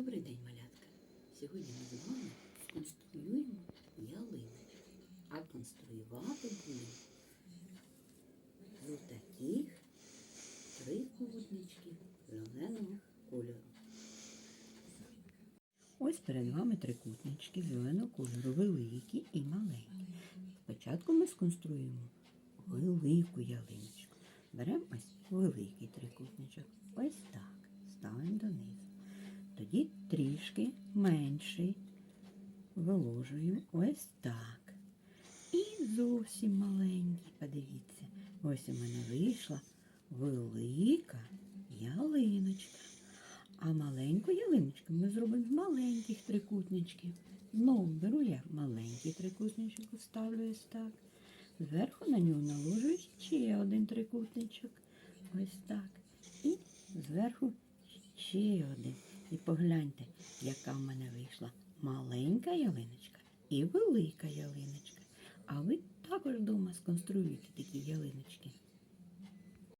Добрий день, малятка. Сьогодні ми з вами сконструюємо ялиночку. А конструювати будемо з таких трикутничків зеленого кольору. Ось перед вами трикутнички зеленого кольору, великі і маленькі. Спочатку ми сконструюємо велику ялиночку. Беремо ось великий трикутничок. Ось так. Тоді трішки менший виложуємо ось так. І зовсім маленький, подивіться, ось у мене вийшла велика ялиночка. А маленьку ялиночку ми зробимо з маленьких трикутничків. Знову беру я маленький трикутничок, ставлю ось так. Зверху на нього наложую ще один трикутничок. Ось так. І зверху ще один. І погляньте, яка в мене вийшла маленька ялиночка і велика ялиночка. А ви також вдома сконструюєте такі ялиночки.